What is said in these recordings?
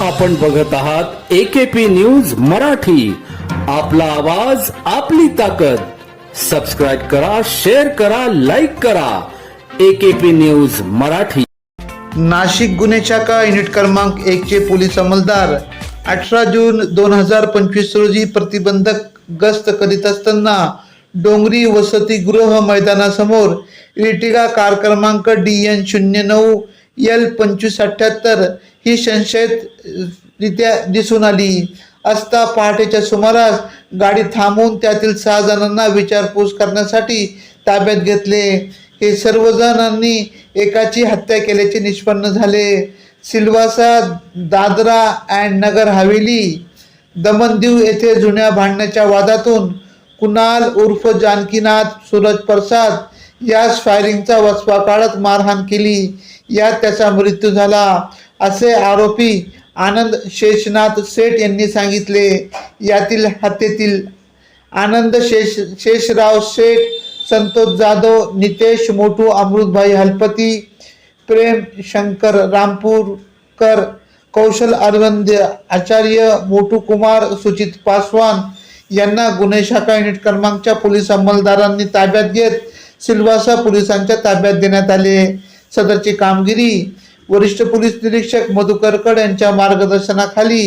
आपण बघत आहात एकेपी न्यूज मराठी. आपला आवाज आपली ताकद. सबस्क्राईब करा शेअर करा लाईक करा. AKP news Marathi. नाशिक गुन्हे शाखा युनिट क्रमांक एकचे पोलीस अंमलदार अठरा जून दोन हजार पंचवीस रोजी प्रतिबंधक गस्त करीत असताना डोंगरी वसतिगृह मैदानासमोर इर्टिगा कार क्रमांक डी एन शून्य नऊ एल पंचवीस अठ्ठ्याहत्तर ही संशयितरित्या दिसून आली. असता पहाटेच्या सुमारास गाडी थांबवून त्यातील सहा जणांना विचारपूस करण्यासाठी ताब्यात घेतले. हे सर्वजणांनी एकाची हत्या केल्याचे निष्पन्न झाले. सिल्वासा दादरा अँड नगर हवेली दमनदीव येथे जुन्या भांडण्याच्या वादातून कुणाल उर्फ जानकीनाथ सूरज प्रसाद यास फायरिंगचा वसवा काढत मारहाण केली. यात त्याचा मृत्यू झाला असे आरोपी आनंद शेषनाथ सेठ यांनी सांगितले. यातील हत्येतील आनंद शेष शेषराव शेठ संतोष जाधव नितेश मोटू अमृतभाई हलपती प्रेम शंकर रामपूरकर कौशल अरविंद आचार्य मोटू कुमार सुचित पासवान यांना गुन्हे शाखा युनिट क्रमांकच्या पोलीस अंमलदारांनी ताब्यात घेत सिल्वासा पोलिसांच्या ताब्यात देण्यात आले. सदरची कामगिरी वरिष्ठ पोलीस निरीक्षक मधुकरकड यांच्या मार्गदर्शनाखाली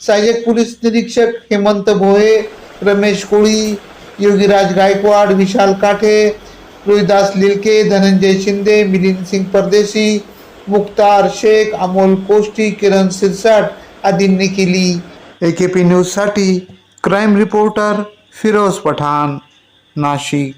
सहाय्यक पोलीस निरीक्षक हेमंत भोये रमेश कोळी योगीराज गायकवाड विशाल काठे रोहिदास लिलके धनंजय शिंदे मिलिंद सिंग परदेशी मुक्तार शेख अमोल कोष्टी किरण सिरसाट आदींनी केली. ए के पी न्यूजसाठी क्राईम रिपोर्टर फिरोज पठाण नाशिक.